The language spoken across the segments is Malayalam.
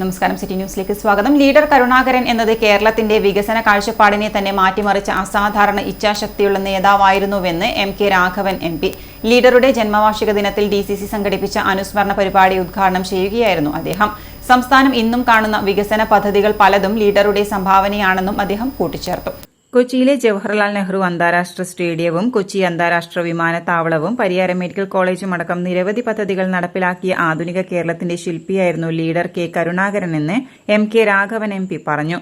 നമസ്കാരം സിറ്റി ന്യൂസിലേക്ക് സ്വാഗതം. ലീഡർ കരുണാകരൻ എന്നത് കേരളത്തിന്റെ വികസന കാഴ്ചപ്പാടിനെ തന്നെ മാറ്റിമറിച്ച അസാധാരണ ഇച്ഛാശക്തിയുള്ള നേതാവായിരുന്നുവെന്ന് M K Raghavan M P. ലീഡറുടെ ജന്മവാർഷിക ദിനത്തിൽ ഡി സി സി സംഘടിപ്പിച്ച അനുസ്മരണ പരിപാടി ഉദ്ഘാടനം ചെയ്യുകയായിരുന്നു അദ്ദേഹം. സംസ്ഥാനം ഇന്നും കാണുന്ന വികസന പദ്ധതികൾ പലതും ലീഡറുടെ സംഭാവനയാണെന്നും അദ്ദേഹം കൂട്ടിച്ചേർത്തു. കൊച്ചിയിലെ ജവഹർലാൽ നെഹ്റു അന്താരാഷ്ട്ര സ്റ്റേഡിയവും കൊച്ചി അന്താരാഷ്ട്ര വിമാനത്താവളവും പരിയാരം മെഡിക്കൽ കോളേജും അടക്കം നിരവധി പദ്ധതികൾ നടപ്പിലാക്കിയ ആധുനിക കേരളത്തിന്റെ ശില്പിയായിരുന്നു ലീഡർ കെ. കരുണാകരൻ എന്ന് M. K. Raghavan M. P. പറഞ്ഞു.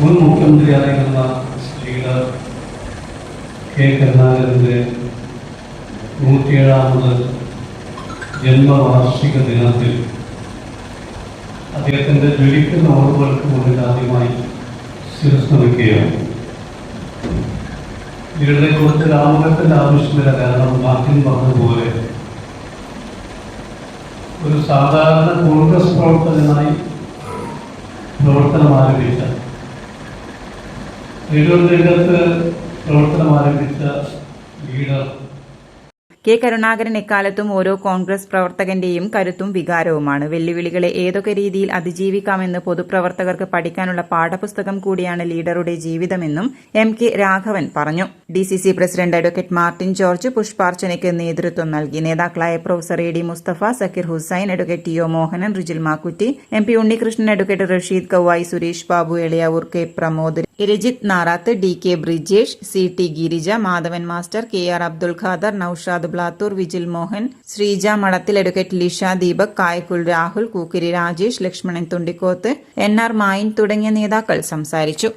മുൻ മുഖ്യമന്ത്രിയായിരുന്ന കെ. കരുണാകരന്റെ നൂറ്റിയേഴാമത് ജന്മവാർഷിക ദിനത്തിൽ അദ്ദേഹത്തിന്റെ ജ്വലിക്കുന്ന ഓർമ്മകൾക്ക് മുന്നിൽ ആദ്യമായി ശിരസ് നമിക്കുകയാണ് ലീഡറെ കുറിച്ച് രാമകത്തിന്റെ ആവശ്യമില്ല കാരണം മാർട്ടിൻ പറഞ്ഞതുപോലെ ഒരു സാധാരണ കോൺഗ്രസ് പ്രവർത്തകനായി പ്രവർത്തനം ആരംഭിച്ച തിരുവനന്തപുരത്ത് പ്രവർത്തനം ആരംഭിച്ച ലീഡർ കെ കരുണാകരൻ എക്കാലത്തും ഓരോ കോൺഗ്രസ് പ്രവർത്തകന്റെയും കരുത്തും വികാരവുമാണ്. വെല്ലുവിളികളെ ഏതൊക്കെ രീതിയിൽ അതിജീവിക്കാമെന്ന് പൊതുപ്രവർത്തകർക്ക് പഠിക്കാനുള്ള പാഠപുസ്തകം കൂടിയാണ് ലീഡറുടെ ജീവിതമെന്നും എം കെ രാഘവൻ പറഞ്ഞു. D C C president advocate Martin George പുഷ്പാർച്ചനയ്ക്ക് നേതൃത്വം നൽകി. നേതാക്കളായ professor A D Mustafa Sakir Hussain advocate T O Mohanan Rijil Makkutty M P Unnikrishnan advocate Rasheed Kavayi Suresh Babu Eliyavoor K Pramod Rajith Narath D K Brijesh C T Girija Madhavan master K R Abdul Khader Noushad Blathur Vijil Mohan Sreeja Madathil advocate Lisha Deepak Kayakkul Rahul Kookkiri Rajesh Lakshmanan Thundikkoth N R Mayin തുടങ്ങിയ നേതാക്കൾ സംസാരിച്ചു.